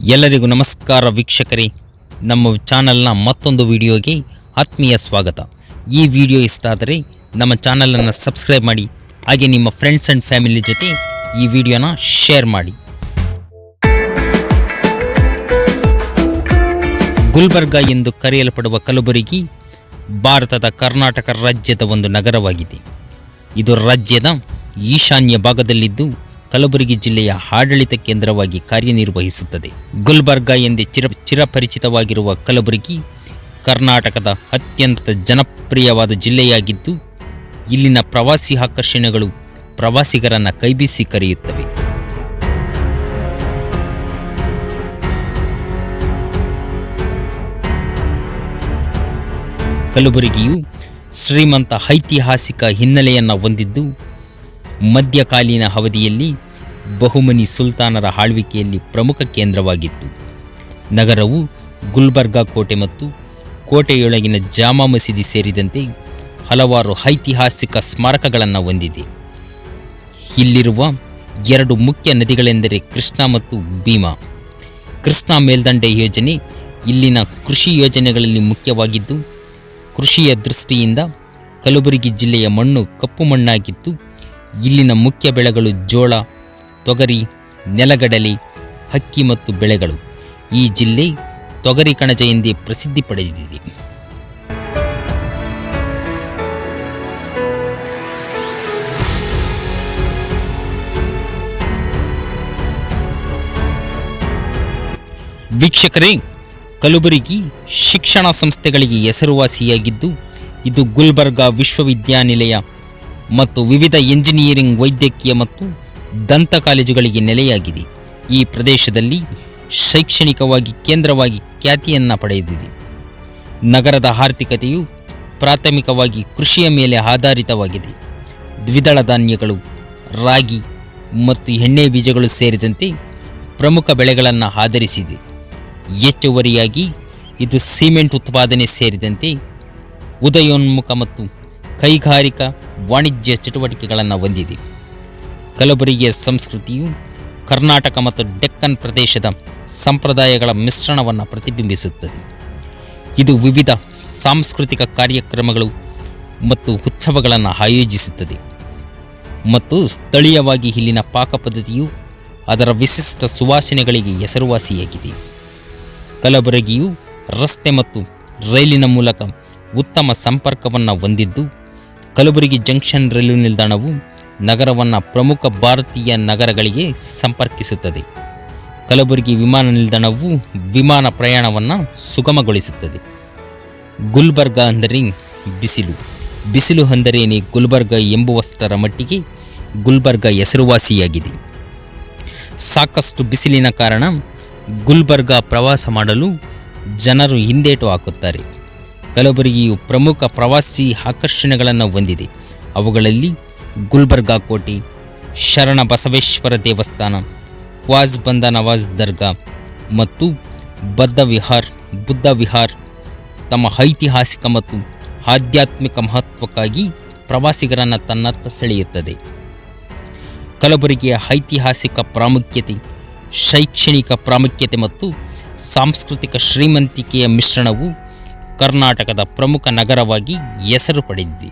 ಎಲ್ಲರಿಗೂ ನಮಸ್ಕಾರ ವೀಕ್ಷಕರೇ. ನಮ್ಮ ಚಾನಲ್ನ ಮತ್ತೊಂದು ವಿಡಿಯೋಗೆ ಆತ್ಮೀಯ ಸ್ವಾಗತ. ಈ ವಿಡಿಯೋ ಇಷ್ಟ ಆದರೆ ನಮ್ಮ ಚಾನಲನ್ನು ಸಬ್ಸ್ಕ್ರೈಬ್ ಮಾಡಿ, ಹಾಗೆ ನಿಮ್ಮ ಫ್ರೆಂಡ್ಸ್ ಆ್ಯಂಡ್ ಫ್ಯಾಮಿಲಿ ಜೊತೆ ಈ ವಿಡಿಯೋನ ಶೇರ್ ಮಾಡಿ. ಗುಲ್ಬರ್ಗ ಎಂದು ಕರೆಯಲ್ಪಡುವ ಕಲಬುರಗಿ ಭಾರತದ ಕರ್ನಾಟಕ ರಾಜ್ಯದ ಒಂದು ನಗರವಾಗಿದೆ. ಇದು ರಾಜ್ಯದ ಈಶಾನ್ಯ ಭಾಗದಲ್ಲಿದ್ದು ಕಲಬುರಗಿ ಜಿಲ್ಲೆಯ ಆಡಳಿತ ಕೇಂದ್ರವಾಗಿ ಕಾರ್ಯನಿರ್ವಹಿಸುತ್ತದೆ. ಗುಲ್ಬರ್ಗ ಎಂದೇ ಚಿರ ಚಿರಪರಿಚಿತವಾಗಿರುವ ಕಲಬುರಗಿ ಕರ್ನಾಟಕದ ಅತ್ಯಂತ ಜನಪ್ರಿಯವಾದ ಜಿಲ್ಲೆಯಾಗಿದ್ದು, ಇಲ್ಲಿನ ಪ್ರವಾಸಿ ಆಕರ್ಷಣೆಗಳು ಪ್ರವಾಸಿಗರನ್ನು ಕೈಬೀಸಿ ಕರೆಯುತ್ತವೆ. ಕಲಬುರಗಿಯು ಶ್ರೀಮಂತ ಐತಿಹಾಸಿಕ ಹಿನ್ನೆಲೆಯನ್ನು ಹೊಂದಿದ್ದು ಮಧ್ಯಕಾಲೀನ ಅವಧಿಯಲ್ಲಿ ಬಹುಮನಿ ಸುಲ್ತಾನರ ಆಳ್ವಿಕೆಯಲ್ಲಿ ಪ್ರಮುಖ ಕೇಂದ್ರವಾಗಿತ್ತು. ನಗರವು ಗುಲ್ಬರ್ಗಾ ಕೋಟೆ ಮತ್ತು ಕೋಟೆಯೊಳಗಿನ ಜಾಮಾ ಮಸೀದಿ ಸೇರಿದಂತೆ ಹಲವಾರು ಐತಿಹಾಸಿಕ ಸ್ಮಾರಕಗಳನ್ನು ಹೊಂದಿದೆ. ಇಲ್ಲಿರುವ ಎರಡು ಮುಖ್ಯ ನದಿಗಳೆಂದರೆ ಕೃಷ್ಣ ಮತ್ತು ಭೀಮಾ. ಕೃಷ್ಣ ಮೇಲ್ದಂಡೆ ಯೋಜನೆ ಇಲ್ಲಿನ ಕೃಷಿ ಯೋಜನೆಗಳಲ್ಲಿ ಮುಖ್ಯವಾಗಿದ್ದು, ಕೃಷಿಯ ದೃಷ್ಟಿಯಿಂದ ಕಲಬುರಗಿ ಜಿಲ್ಲೆಯ ಮಣ್ಣು ಕಪ್ಪು ಮಣ್ಣಾಗಿದ್ದು ಇಲ್ಲಿನ ಮುಖ್ಯ ಬೆಳೆಗಳು ಜೋಳ, ತೊಗರಿ, ನೆಲಗಡಲೆ ಹಕ್ಕಿ ಮತ್ತು ಬೆಳೆಗಳು. ಈ ಜಿಲ್ಲೆ ತೊಗರಿ ಕಣಜ ಎಂದೇ ಪ್ರಸಿದ್ಧಿ ಪಡೆದಿದೆ. ವೀಕ್ಷಕರೇ, ಕಲಬುರಗಿ ಶಿಕ್ಷಣ ಸಂಸ್ಥೆಗಳಿಗೆ ಹೆಸರುವಾಸಿಯಾಗಿದ್ದು, ಇದು ಗುಲ್ಬರ್ಗಾ ವಿಶ್ವವಿದ್ಯಾನಿಲಯ ಮತ್ತು ವಿವಿಧ ಎಂಜಿನಿಯರಿಂಗ್, ವೈದ್ಯಕೀಯ ಮತ್ತು ದಂತ ಕಾಲೇಜುಗಳಿಗೆ ನೆಲೆಯಾಗಿದೆ. ಈ ಪ್ರದೇಶದಲ್ಲಿ ಶೈಕ್ಷಣಿಕವಾಗಿ ಕೇಂದ್ರವಾಗಿ ಖ್ಯಾತಿಯನ್ನು ಪಡೆದಿದೆ. ನಗರದ ಆರ್ಥಿಕತೆಯು ಪ್ರಾಥಮಿಕವಾಗಿ ಕೃಷಿಯ ಮೇಲೆ ಆಧಾರಿತವಾಗಿದೆ. ದ್ವಿದಳ ಧಾನ್ಯಗಳು, ರಾಗಿ ಮತ್ತು ಎಣ್ಣೆ ಬೀಜಗಳು ಸೇರಿದಂತೆ ಪ್ರಮುಖ ಬೆಳೆಗಳನ್ನು ಆಧರಿಸಿದೆ. ಹೆಚ್ಚುವರಿಯಾಗಿ ಇದು ಸಿಮೆಂಟ್ ಉತ್ಪಾದನೆ ಸೇರಿದಂತೆ ಉದಯೋನ್ಮುಖ ಮತ್ತು ಕೈಗಾರಿಕಾ ವಾಣಿಜ್ಯ ಚಟುವಟಿಕೆಗಳನ್ನು ಹೊಂದಿದೆ. ಕಲಬುರಗಿಯ ಸಂಸ್ಕೃತಿಯು ಕರ್ನಾಟಕ ಮತ್ತು ಡೆಕ್ಕನ್ ಪ್ರದೇಶದ ಸಂಪ್ರದಾಯಗಳ ಮಿಶ್ರಣವನ್ನು ಪ್ರತಿಬಿಂಬಿಸುತ್ತದೆ. ಇದು ವಿವಿಧ ಸಾಂಸ್ಕೃತಿಕ ಕಾರ್ಯಕ್ರಮಗಳು ಮತ್ತು ಉತ್ಸವಗಳನ್ನು ಆಯೋಜಿಸುತ್ತದೆ. ಮತ್ತು ಸ್ಥಳೀಯವಾಗಿ ಇಲ್ಲಿನ ಪಾಕ ಪದ್ಧತಿಯು ಅದರ ವಿಶಿಷ್ಟ ಸುವಾಸನೆಗಳಿಗೆ ಹೆಸರುವಾಸಿಯಾಗಿದೆ. ಕಲಬುರಗಿಯು ರಸ್ತೆ ಮತ್ತು ರೈಲಿನ ಮೂಲಕ ಉತ್ತಮ ಸಂಪರ್ಕವನ್ನು ಹೊಂದಿದ್ದು ಕಲಬುರಗಿ ಜಂಕ್ಷನ್ ರೈಲು ನಿಲ್ದಾಣವು ನಗರವನ್ನು ಪ್ರಮುಖ ಭಾರತೀಯ ನಗರಗಳಿಗೆ ಸಂಪರ್ಕಿಸುತ್ತದೆ. ಕಲಬುರಗಿ ವಿಮಾನ ನಿಲ್ದಾಣವು ವಿಮಾನ ಪ್ರಯಾಣವನ್ನು ಸುಗಮಗೊಳಿಸುತ್ತದೆ. ಗುಲ್ಬರ್ಗ ಅಂದರೆ ಬಿಸಿಲು. ಬಿಸಿಲು ಅಂದರೇನೆ ಗುಲ್ಬರ್ಗ ಎಂಬುವಷ್ಟರ ಮಟ್ಟಿಗೆ ಗುಲ್ಬರ್ಗ ಹೆಸರುವಾಸಿಯಾಗಿದೆ. ಸಾಕಷ್ಟು ಬಿಸಿಲಿನ ಕಾರಣ ಗುಲ್ಬರ್ಗ ಪ್ರವಾಸ ಮಾಡಲು ಜನರು ಹಿಂದೇಟು ಹಾಕುತ್ತಾರೆ. ಕಲಬುರಗಿಯು ಪ್ರಮುಖ ಪ್ರವಾಸಿ ಆಕರ್ಷಣೆಗಳನ್ನು ಹೊಂದಿದೆ. ಅವುಗಳಲ್ಲಿ ಗುಲ್ಬರ್ಗಾ ಕೋಟೆ, ಶರಣ ಬಸವೇಶ್ವರ ದೇವಸ್ಥಾನ, ಕ್ವಾಜ್ ಬಂದ ನವಾಜ್ ದರ್ಗಾ ಮತ್ತು ಬದ್ಧ ವಿಹಾರ್, ಬುದ್ಧ ವಿಹಾರ್ ತಮ್ಮ ಐತಿಹಾಸಿಕ ಮತ್ತು ಆಧ್ಯಾತ್ಮಿಕ ಮಹತ್ವಕ್ಕಾಗಿ ಪ್ರವಾಸಿಗರನ್ನು ತನ್ನತ್ತ ಸೆಳೆಯುತ್ತದೆ. ಕಲಬುರಗಿಯ ಐತಿಹಾಸಿಕ ಪ್ರಾಮುಖ್ಯತೆ, ಶೈಕ್ಷಣಿಕ ಪ್ರಾಮುಖ್ಯತೆ ಮತ್ತು ಸಾಂಸ್ಕೃತಿಕ ಶ್ರೀಮಂತಿಕೆಯ ಮಿಶ್ರಣವು ಕರ್ನಾಟಕದ ಪ್ರಮುಖ ನಗರವಾಗಿ ಹೆಸರು ಪಡೆದಿದೆ